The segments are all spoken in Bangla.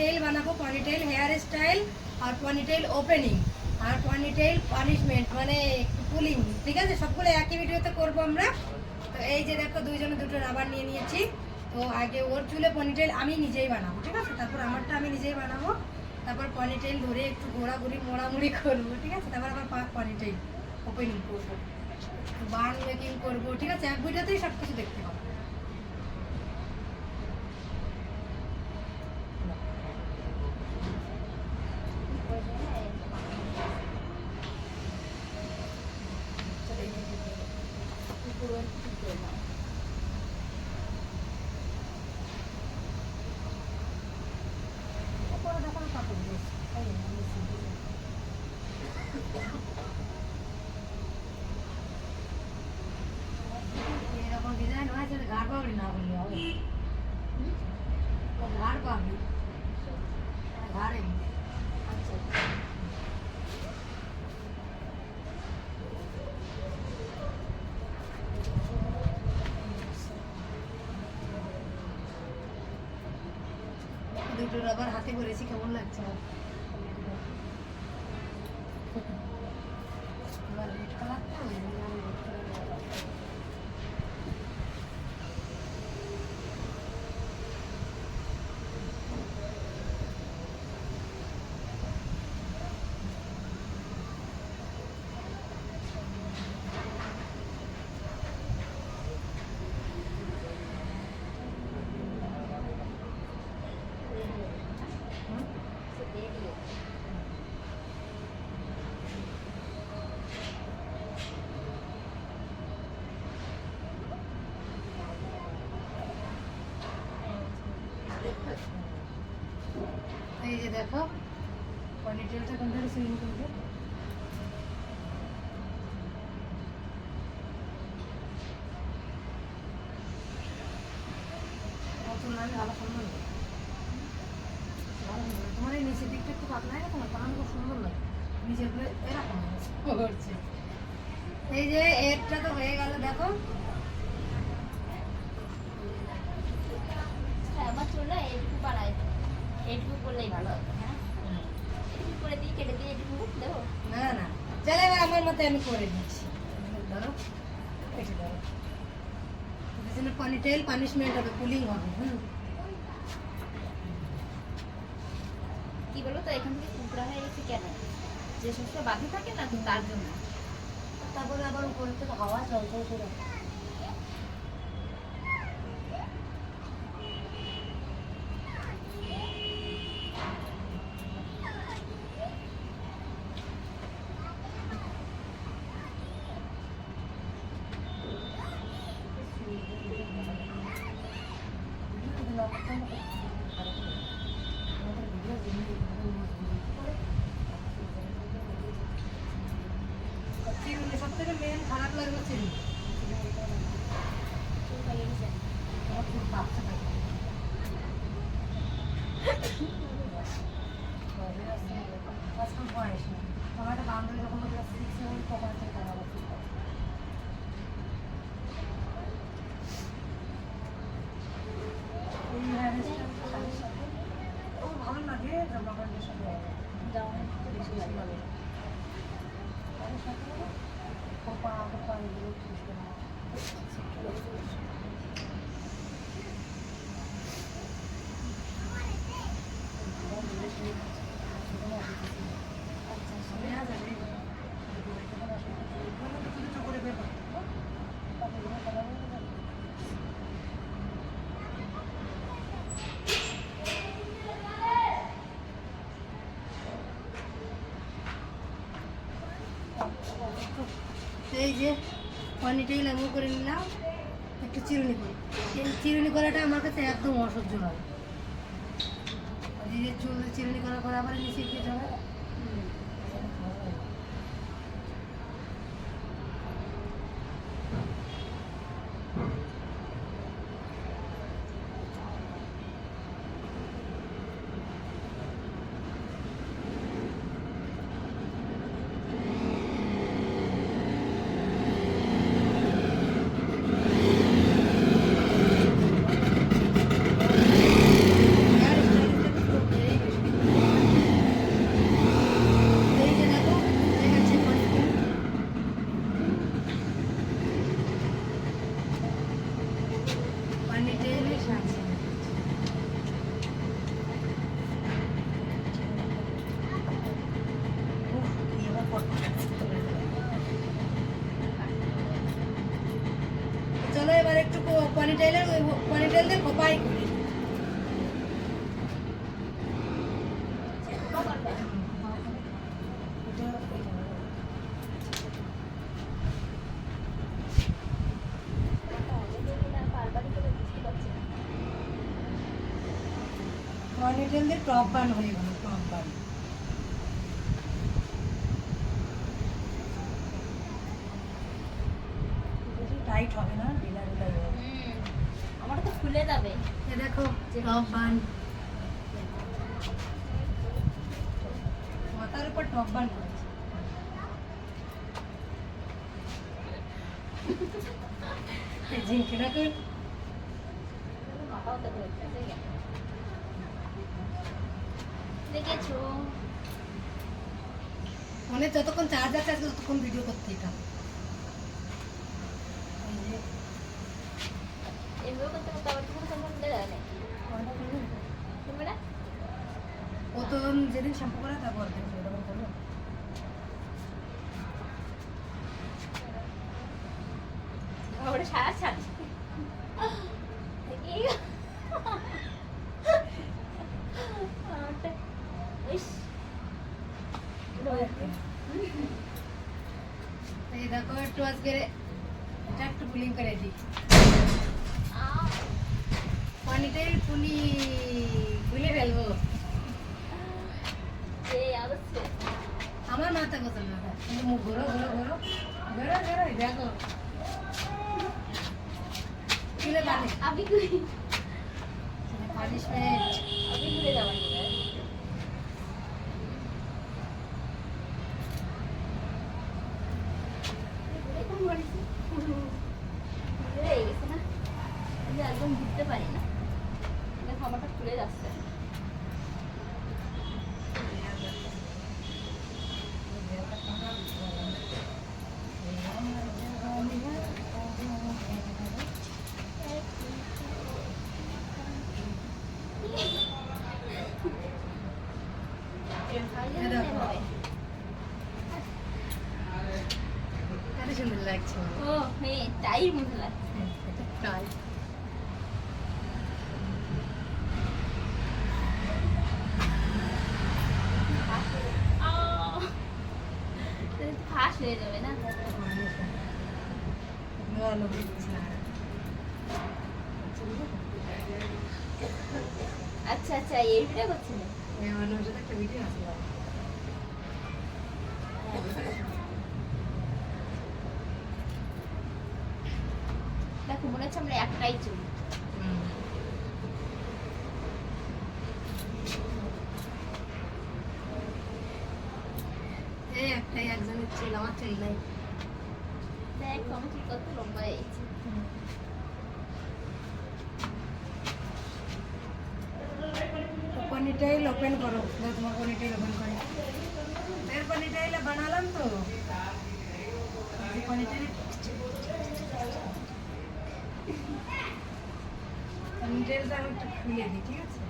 পনিটেইল বানাবো পনিটেইল হেয়ার স্টাইল আর পনিটেইল ওপেনিং আর পনিটেইল পানিশমেন্ট মানে পুলিং ঠিক আছে? সবগুলো একই ভিডিওতে করব আমরা। তো এই যে দেখো, দুইজনে দুটো রাবার নিয়ে নিয়েছি। তো আগে ওর চুলে পনিটেইল আমি নিজেই বানাবো, ঠিক আছে? তারপর আমারটা আমি নিজেই বানাবো। তারপর পনিটেইল ধরে একটু ঘোরাঘুরি, মোড়ামুড়ি করব, ঠিক আছে? তারপর আবার পনিটেইল ওপেনিং করব। বান মেকিং করব, ঠিক আছে? এক ভিডিওতেই সব কিছু দেখতে হবে ওপরে দেখো না কাপড় দিয়েছে। এই যে, আমি সিঁদুর দিয়েছি। এরকম ডিজাইন হয় সেটা ঘাড় পাবড়ি না বললে হবে হুম? ও ঘাড় পাবড়ি ঘাড়ে আচ্ছা দুটো রাবার হাতে করেছি কেমন লাগছে আমার? রেড কালারটা ওই জন্য আমি red colour লাগালাম। হুম? এই দেখো পনিটেলটা কোন ধারে সুইং করবে। তোমার এই নিচের দিকটা একটু পাতলা তোমার? কারণ খুব সুন্দর লাগে। নিচের এরকম করছে এই যে, এরটা তো হয়ে গেল, দেখো। এইটুকু করলেই ভালো হবে হ্যাঁ? এইটুকু করে দিই কেটে দিয়ে এইটুকু দেবো? না না। চলে এবার আমার মতে আমি করে দিচ্ছি। ধরো এটা ধরো। পনিটেল পানিশমেন্ট হবে কুলিং হবে হুম। কি বলো তো এখান থেকে কুকড়া হয়ে গেছে কেন? যে শস্য বাঁধে থাকে না তার জন্য। তারপরে আবার উপরে থেকে হাওয়া চলচল করে চিরুনি সব থেকে মেন খারাপ লাগল চিরুনি চুল পাইয়ে গেছে আমার খুব কাঁপছে থাকে আজকাল বয়স না আমার একটা বান্ধবী যখন ক্লাস সিক্স সেভেন তখন থেকে টাকা বলছি এই হেয়ার স্টাইল শাড়ির সাথে ও লাগে জামা হবে খোপা খোপা এগুলো এই যে পনিটেইল এমন করে নিলাম, একটু চিরুনি করি। এই চিরুনি করাটা আমার কাছে একদম অসহ্য হয় চুল চিরুনি করার পরে আবার নিচে গিয়ে যাবে হেয়ার স্টাইলটা পুরো এই মধ্যে খোপাই করি। খোপা করবে করে বুঝতে পারছি না পনিটেল দিয়ে টপ বান হয়ে গেল বান টাইট হবে না ঢিলা আমারটা তো খুলে যাবে। দেখো টপ বান মাথার উপর টপ বান করেছে। ঝিঙ্কে দেখো দেখেছ? ফোনে যতক্ষণ চার্জ আছে ততক্ষণ ভিডিও করতে এটা এই যে এভাবে করতে করতে আবার তুমি সম্পর্ক খুলে যাবে কোনটা করবে? শুনবে না ও তো যেদিন শ্যাম্পু করে তারপর এই দেখো একটু আজকে এটা একটু পুলিং করে দিই। পানিটাই পুলি খুলে ফেলব। আমার মাথা কোথাও না। ঘোরো ঘোরো ঘোরো। ঘোরো ঘোরো দেখো। কই পানিশমেন্ট আমি ঘুরে। যাব একদম বুঝতে পারি না। দেখো আমারটা খুলে যাচ্ছে কত সুন্দর লাগছে ও হ্যাঁ তাই মনে লাগছে এটা ফ্রাই আহ! তাহলে তো ফাঁস হয়ে আচ্ছা আচ্ছা এই ভিডিও করছিলে একটা ভিডিও দেখো মনে হচ্ছে আমরা একটাই চুল এই একটাই একজনের আমার দেখ আমার কত লম্বা হয়েছে পনিটাইল ওপেন করো দাও তোমার পনিটাইল ওপেন করে এর পনিটাইল বানালাম তো। পনিটাইল পনিটাইলটা আমি একটু খুলে দিই ঠিক আছে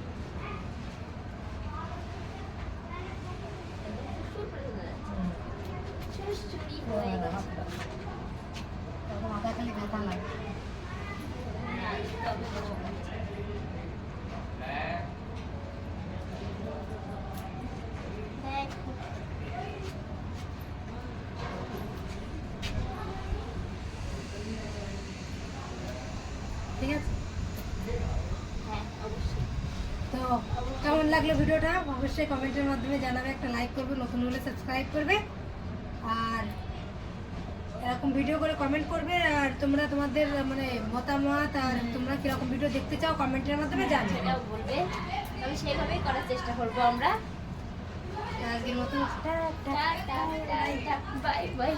চুরি হয়ে গেছে তখন মাথা খালি ব্যথা লাগে তবে বড় হচ্ছে। দেখো ঠিক আছে হ্যাঁ অবশ্যই তো কেমন লাগল ভিডিওটা অবশ্যই কমেন্টের মাধ্যমে জানাবে একটা লাইক করবে নতুন হলে সাবস্ক্রাইব করবে। আর এরকম ভিডিও করে কমেন্ট করবে আর তোমরা তোমাদের মানে মতামত আর তোমরা কীরকম ভিডিও দেখতে চাও কমেন্টের মাধ্যমে জানাবে সেটাও বলবে। তবে সেভাবেই করার চেষ্টা করব আমরা। আজকের মতো বাই বাই